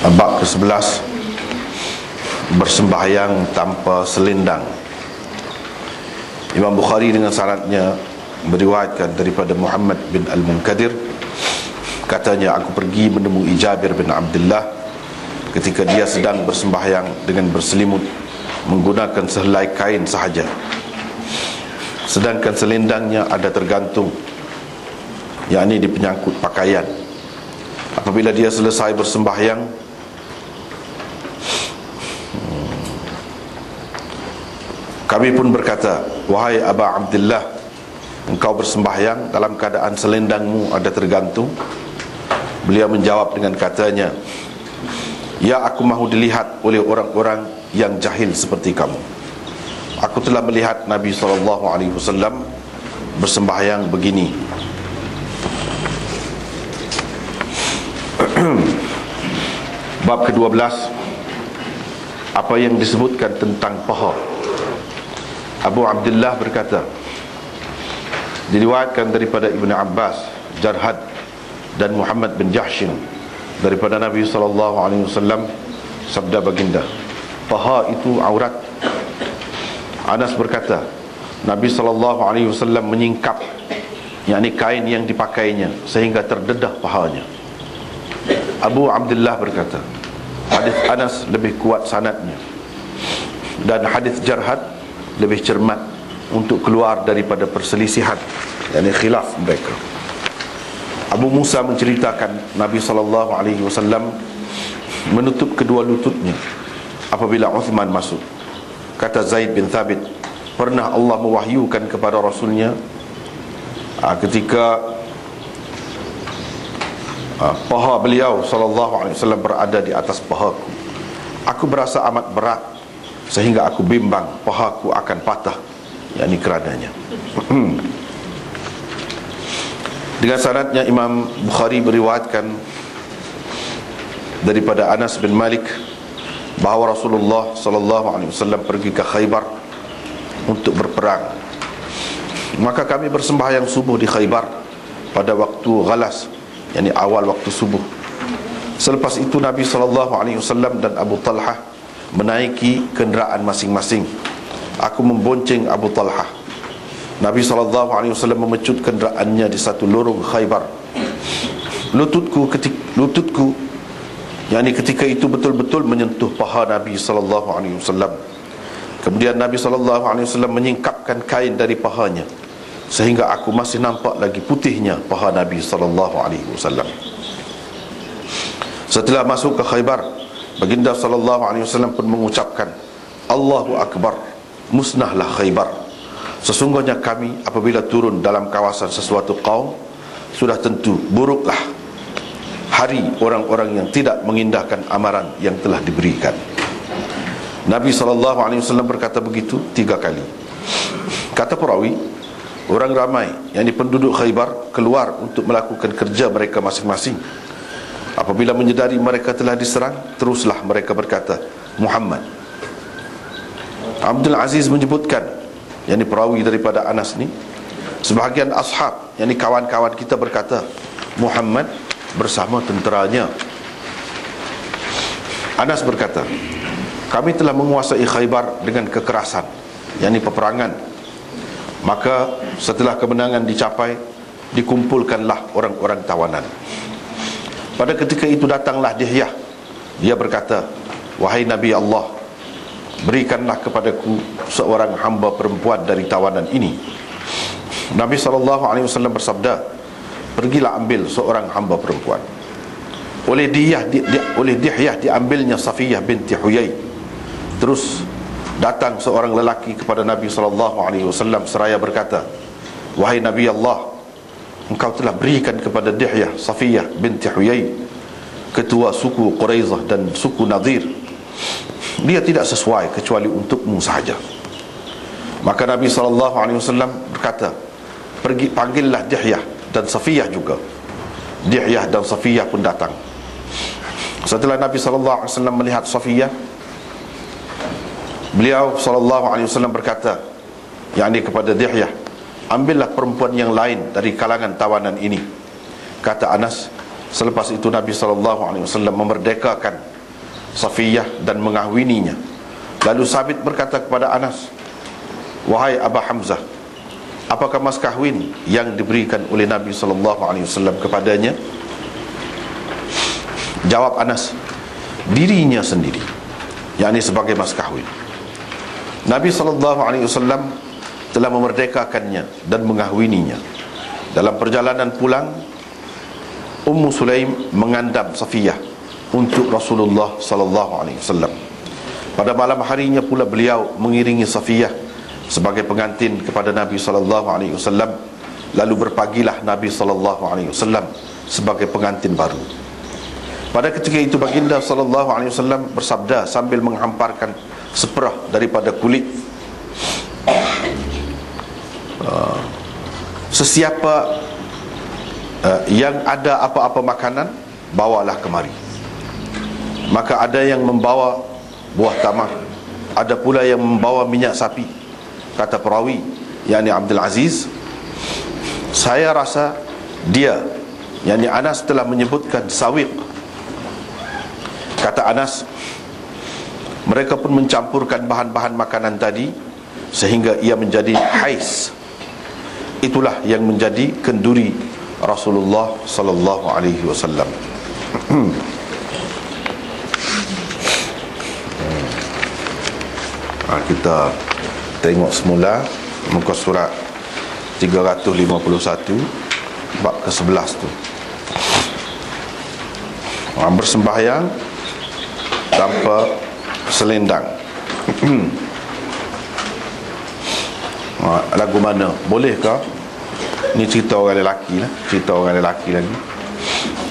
Bab ke-11 Bersembahyang tanpa selendang. Imam Bukhari dengan sanadnya Beriwayatkan daripada Muhammad bin Al-Munkadir Katanya aku pergi menemui Jabir bin Abdullah Ketika dia sedang bersembahyang dengan berselimut Menggunakan sehelai kain sahaja. Sedangkan selendangnya ada tergantung yakni di penyangkut pakaian. Apabila dia selesai bersembahyang kami pun berkata wahai Aba Abdullah engkau bersembahyang dalam keadaan selendangmu ada tergantung. Beliau menjawab dengan katanya ya aku mahu dilihat oleh orang-orang yang jahil seperti kamu. Aku telah melihat Nabi SAW bersembahyang begini. Bab ke-12 Apa yang disebutkan tentang paha Abu Abdullah berkata Diriwayatkan daripada Ibn Abbas Jarhad dan Muhammad bin Jahshin Daripada Nabi SAW Sabda baginda Paha itu aurat. Anas berkata Nabi SAW menyingkap yakni kain yang dipakainya Sehingga terdedah pahanya. Abu Abdullah berkata Hadis Anas lebih kuat sanatnya Dan hadis Jarhad Lebih cermat Untuk keluar daripada perselisihan. Yang khilaf mereka. Abu Musa menceritakan Nabi SAW Menutup kedua lututnya Apabila Uthman masuk. Kata Zaid bin Thabit Pernah Allah mewahyukan kepada Rasulnya? Ketika Ah, paha beliau sallallahu alaihi wasallam berada di atas pahaku aku berasa amat berat sehingga aku bimbang pahaku akan patah yakni kerananya. Dengan sanadnya Imam Bukhari beriwayatkan daripada Anas bin Malik bahawa Rasulullah sallallahu alaihi wasallam pergi ke Khaybar untuk berperang. Maka kami bersembahyang subuh di Khaybar pada waktu galas yakni awal waktu subuh. Selepas itu Nabi SAW dan Abu Talha menaiki kenderaan masing-masing. Aku membonceng Abu Talha. Nabi SAW memecut kenderaannya di satu lorong khaybar. Lututku ketik, lututku yakni ketika itu betul-betul menyentuh paha Nabi SAW kemudian Nabi SAW menyingkapkan kain dari pahanya sehingga aku masih nampak lagi putihnya paha Nabi sallallahu alaihi wasallam. Setelah masuk ke Khaybar, baginda sallallahu alaihi wasallam pun mengucapkan, "Allahu akbar, musnahlah Khaybar." Sesungguhnya kami apabila turun dalam kawasan sesuatu kaum sudah tentu buruklah hari orang-orang yang tidak mengindahkan amaran yang telah diberikan. Nabi sallallahu alaihi wasallam berkata begitu tiga kali. Kata perawi, Orang ramai yang di penduduk Khaybar keluar untuk melakukan kerja mereka masing-masing. Apabila menyedari mereka telah diserang, teruslah mereka berkata, Muhammad. Abdul Aziz menyebutkan, yang perawi daripada Anas ni, sebahagian ashab, yang kawan-kawan kita berkata, Muhammad bersama tenteranya. Anas berkata, kami telah menguasai Khaybar dengan kekerasan, yang peperangan Maka setelah kemenangan dicapai Dikumpulkanlah orang-orang tawanan Pada ketika itu datanglah Dihyah. Dia berkata Wahai Nabi Allah Berikanlah kepadaku seorang hamba perempuan dari tawanan ini. Nabi SAW bersabda Pergilah ambil seorang hamba perempuan. Oleh dia, di, di, oleh Dihyah diambilnya Safiyah binti Huyai. Terus datang seorang lelaki kepada Nabi wasallam seraya berkata wahai Nabi Allah engkau telah berikan kepada Dihyah Safiyah binti Huyai ketua suku Quraizah dan suku Nadir. Dia tidak sesuai kecuali untukmu sahaja. Maka Nabi wasallam berkata pergi panggillah Dihyah dan Safiyah juga. Dihyah dan Safiyah pun datang. Setelah Nabi wasallam melihat Safiyah Beliau wasallam berkata yakni kepada Dihyah ambillah perempuan yang lain dari kalangan tawanan ini. Kata Anas selepas itu Nabi wasallam memerdekakan Safiyah dan mengahwininya. Lalu Sabit berkata kepada Anas wahai Aba Hamzah apakah mas kahwin yang diberikan oleh Nabi wasallam kepadanya? Jawab Anas dirinya sendiri yakni sebagai mas kahwin. Nabi sallallahu alaihi wasallam telah memerdekakannya dan mengahwininya. Dalam perjalanan pulang Ummu Sulaim mengandam Safiyah untuk Rasulullah sallallahu alaihi wasallam. Pada malam harinya pula beliau mengiringi Safiyah sebagai pengantin kepada Nabi sallallahu alaihi wasallam. Lalu berpagilah Nabi sallallahu alaihi wasallam sebagai pengantin baru. Pada ketika itu baginda sallallahu alaihi wasallam bersabda sambil menghamparkan seperah daripada kulit uh, sesiapa uh, yang ada apa-apa makanan bawalah kemari. Maka ada yang membawa buah tamar ada pula yang membawa minyak sapi kata perawi yakni Abdul Aziz. Saya rasa dia yakni Anas telah menyebutkan sawiq. Kata Anas mereka pun mencampurkan bahan-bahan makanan tadi sehingga ia menjadi hais itulah yang menjadi kenduri Rasulullah sallallahu alaihi wasallam. Ha, kita tengok semula muka surat 351 bab ke-11 tu. Orang bersembahyang tanpa selendang lagu mana? Bolehkah? Ni cerita orang lelaki lah. Cerita orang lelaki lagi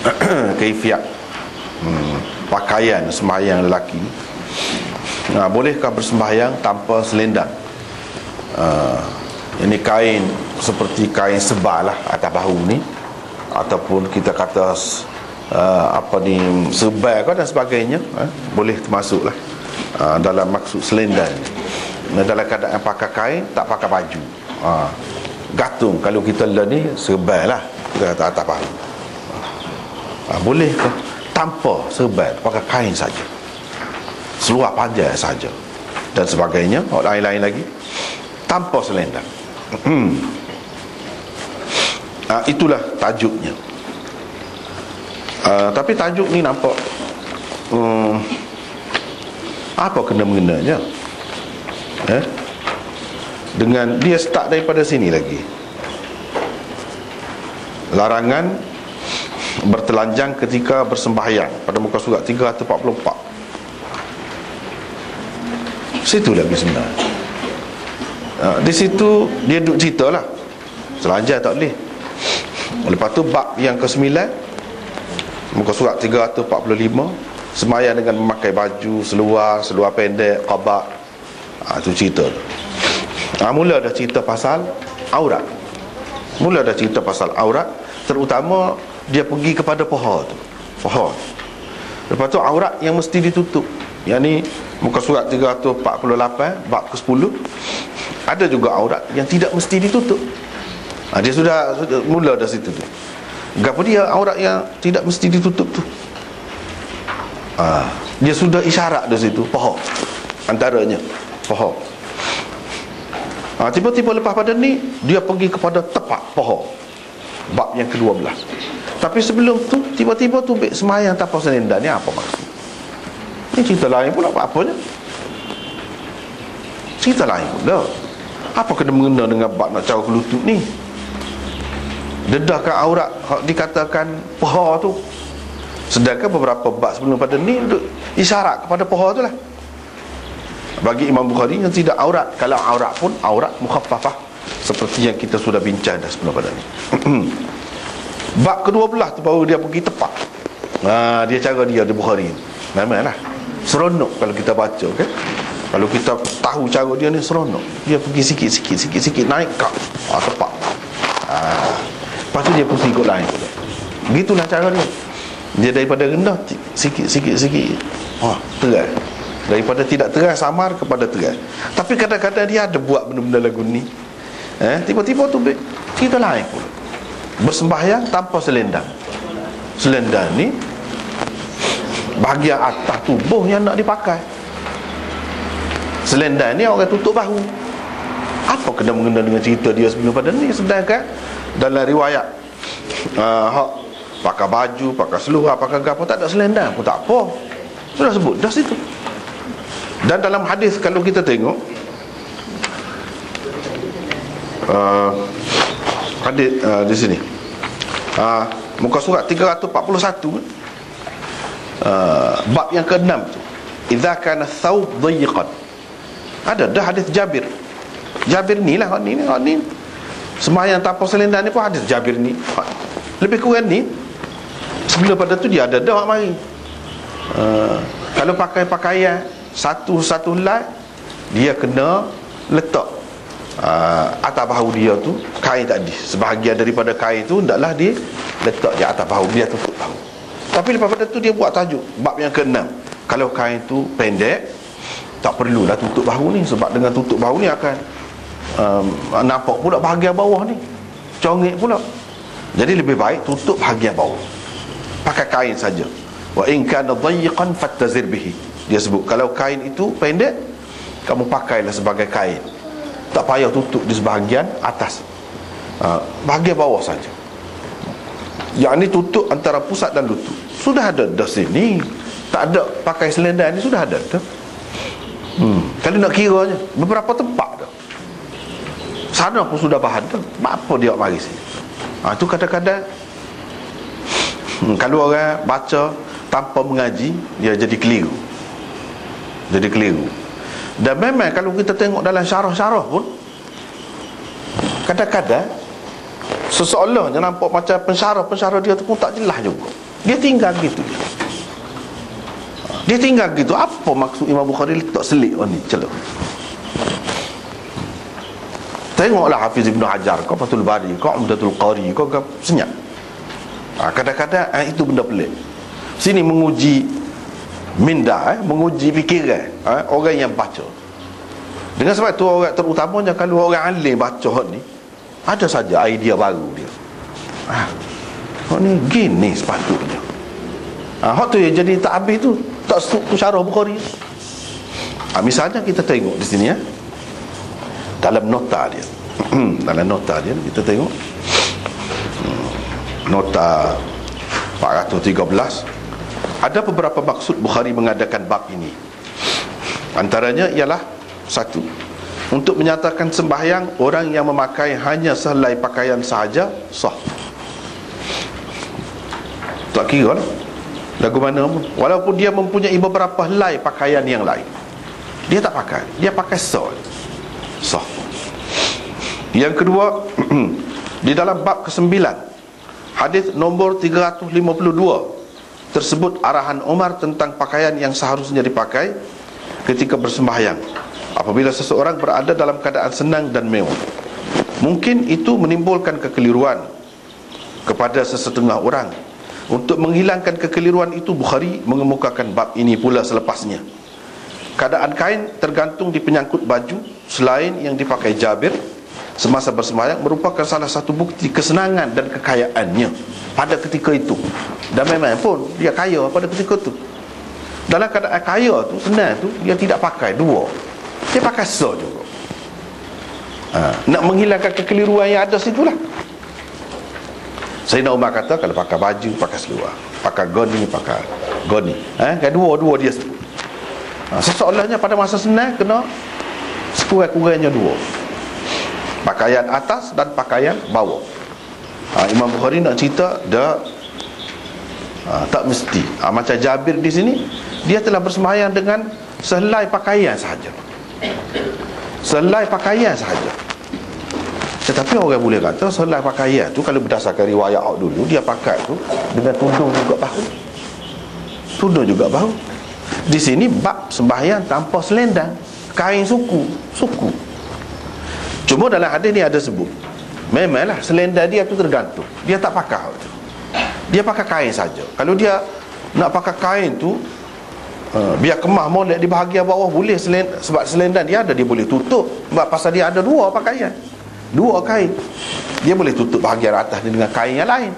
kaifiat. Hmm, pakaian sembahyang lelaki Nah, bolehkah bersembahyang tanpa selendang? uh, ini kain seperti kain sebal lah atas bahu ni. Ataupun kita kata uh, apa ni sebal kan dan sebagainya. Uh, boleh termasuk lah uh, dalam maksud selendang nah, dalam keadaan pakai kain tak pakai baju. Uh, gatung. Kalau kita lah ni sebal lah. Kita kata atas bahu uh, boleh ke? Tanpa sebal pakai kain saja. Seluar panjang saja. Dan sebagainya. Lain-lain lagi. Tanpa selendang. Hmm. uh, itulah tajuknya. Uh, tapi tajuk ni nampak um, apa kena mengenanya eh? dengan dia start daripada sini lagi. Larangan bertelanjang ketika bersembahyang pada muka surat 344 situ lagi sebenarnya. Ha, di situ dia duduk cerita lah. Selanjar tak boleh. Lepas tu bab yang ke-9 muka surat 345 semayang dengan memakai baju seluar seluar pendek qabak ha, tu cerita. Ha, mula dah cerita pasal aurat. Mula dah cerita pasal aurat terutama dia pergi kepada pohon tu pohon. Lepas tu aurat yang mesti ditutup. Yang ni muka surat 348 bab ke-10 ada juga aurat yang tidak mesti ditutup. Ha, dia sudah, sudah mula dah situ tu. Gapa dia aurat yang tidak mesti ditutup tu? Ha, dia sudah isyarat dari situ pohon antaranya pohon. Ha, tiba-tiba lepas pada ni dia pergi kepada tepat pohon. Bab yang kedua belah tapi sebelum tu tiba-tiba tu semayang tanpa selendang ni apa maksud? Ni cerita lain pula apa-apanya cerita lain pula. Apa kena mengena dengan bab nak cara kelutut ni? Dedahkan aurat dikatakan paha tu. Sedangkan beberapa bab sebelum pada ni isyarat kepada paha tu lah bagi Imam Bukhari yang tidak aurat. Kalau aurat pun aurat mukhaffafah. Seperti yang kita sudah bincang dah sebelum pada ni. Bab kedua belah tu baru dia pergi tepat ha, dia cara dia di Bukhari. Memang lah. Seronok kalau kita baca okay? Kalau kita tahu cara dia ni seronok. Dia pergi sikit-sikit Sikit-sikit naik kak. Ha, Tepat ha. Lepas tu dia pun ikut lain. Begitulah cara dia. Dia daripada rendah Sikit-sikit-sikit ha, Terai Daripada tidak terai samar kepada terai Tapi kadang-kadang dia ada buat benda-benda lagu ni. Eh, Tiba-tiba tu Kita lain pun Bersembahyang tanpa selendang. Selendang ni bahagian atas tubuh yang nak dipakai. Selendang ni orang tutup bahu. Apa kena mengena dengan cerita dia sebelum pada ni? Sedangkan dalam riwayat uh, pakai baju pakai seluar pakai apa tak ada selendang pun tak apa. Sudah sebut dah situ dan dalam hadis kalau kita tengok uh, hadis uh, di sini. Uh, muka surat 341 uh, bab yang ke-6 tu. Idza kana thawb dhayiqan ada dah hadis Jabir. Jabir ni lah ni ni, ni. Semayang tanpa selendang ni pun hadis Jabir ni. Lebih kurang ni Sebelum pada tu dia ada dah mari. Uh, Kalau pakai pakaian Satu-satu helai Dia kena letak. Uh, Atas bahu dia tu Kain tadi. Sebahagian daripada kain tu Hendaklah dia letak di atas bahu Dia tutup bahu. Tapi lepas pada tu dia buat tajuk Bab yang keenam. Kalau kain tu pendek tak perlulah tutup bahu ni sebab dengan tutup bahu ni akan um, nampak pula bahagian bawah ni. Congek pula. Jadi lebih baik tutup bahagian bawah. Pakai kain saja. Wa in kana dhayiqan fattazir bihi dia sebut kalau kain itu pendek kamu pakailah sebagai kain. Tak payah tutup di sebahagian atas. Uh, bahagian bawah saja. Yang ni tutup antara pusat dan lutut. Sudah ada dah sini. Tak ada pakai selendang ni sudah ada dah Hmm. Kalau nak kiranya Beberapa tempat dah Sana pun sudah bahan tu. Apa dia mari sini? Ha, Itu kadang-kadang hmm, Kalau orang baca Tanpa mengaji Dia jadi keliru Jadi keliru. Dan memang kalau kita tengok dalam syarah-syarah pun Kadang-kadang Seseolah yang nampak macam pensyarah-pensyarah dia tu pun tak jelas juga. Dia tinggal gitu. Dia tinggal gitu. Apa maksud Imam Bukhari letak selik oh ni celah. Tengoklah Hafiz Ibn Hajar Kau Fatul Bari Kau Umdatul Qari Kau kau senyap. Ha, Kadang-kadang eh, itu benda pelik. Sini menguji Minda eh, Menguji fikiran eh, Orang yang baca. Dengan sebab itu orang terutamanya Kalau orang alim baca ni Ada saja idea baru dia. Ha, ni gini sepatutnya. Ha, Hak tu yang jadi tak habis tu tak tu syarah Bukhari. Ha, misalnya kita tengok di sini ya dalam nota dia. Dalam nota dia kita tengok. Hmm, nota 413 ada beberapa maksud Bukhari mengadakan bab ini. Antaranya ialah satu untuk menyatakan sembahyang orang yang memakai hanya sehelai pakaian sahaja sah. Tak kira lah. Lagu mana pun. Walaupun dia mempunyai beberapa helai pakaian yang lain. Dia tak pakai. Dia pakai sol. Sah. Yang kedua di dalam bab ke-9 hadis nombor 352 tersebut arahan Umar tentang pakaian yang seharusnya dipakai ketika bersembahyang. Apabila seseorang berada dalam keadaan senang dan mewah mungkin itu menimbulkan kekeliruan kepada sesetengah orang. Untuk menghilangkan kekeliruan itu Bukhari mengemukakan bab ini pula selepasnya. Keadaan kain tergantung di penyangkut baju Selain yang dipakai Jabir. Semasa bersemayang merupakan salah satu bukti kesenangan dan kekayaannya Pada ketika itu Dan memang pun dia kaya pada ketika itu Dalam keadaan kaya tu senang tu Dia tidak pakai dua Dia pakai so juga ha, Nak menghilangkan kekeliruan yang ada situlah Sayyidina Umar kata kalau pakai baju pakai seluar, pakai goni pakai goni. Eh, kan dua-dua dia. Ha, seseolahnya pada masa senang kena sekurang-kurangnya dua. Pakaian atas dan pakaian bawah. Ha, Imam Bukhari nak cerita dah ha, tak mesti. Ha, macam Jabir di sini dia telah bersemayam dengan sehelai pakaian sahaja. Sehelai pakaian sahaja. Tetapi orang boleh kata Selai pakaian tu Kalau berdasarkan riwayat awak dulu Dia pakai tu Dengan tudung juga bahu Tudung juga bahu Di sini bab sembahyang tanpa selendang Kain suku Suku Cuma dalam hadis ni ada sebut Memanglah selendang dia tu tergantung. Dia tak pakai tu. Dia pakai kain saja. Kalau dia nak pakai kain tu uh, Biar kemah molek di bahagian bawah Boleh selendang, Sebab selendang dia ada Dia boleh tutup. Sebab pasal dia ada dua pakaian. Dua kain. Dia boleh tutup bahagian atas dengan kain yang lain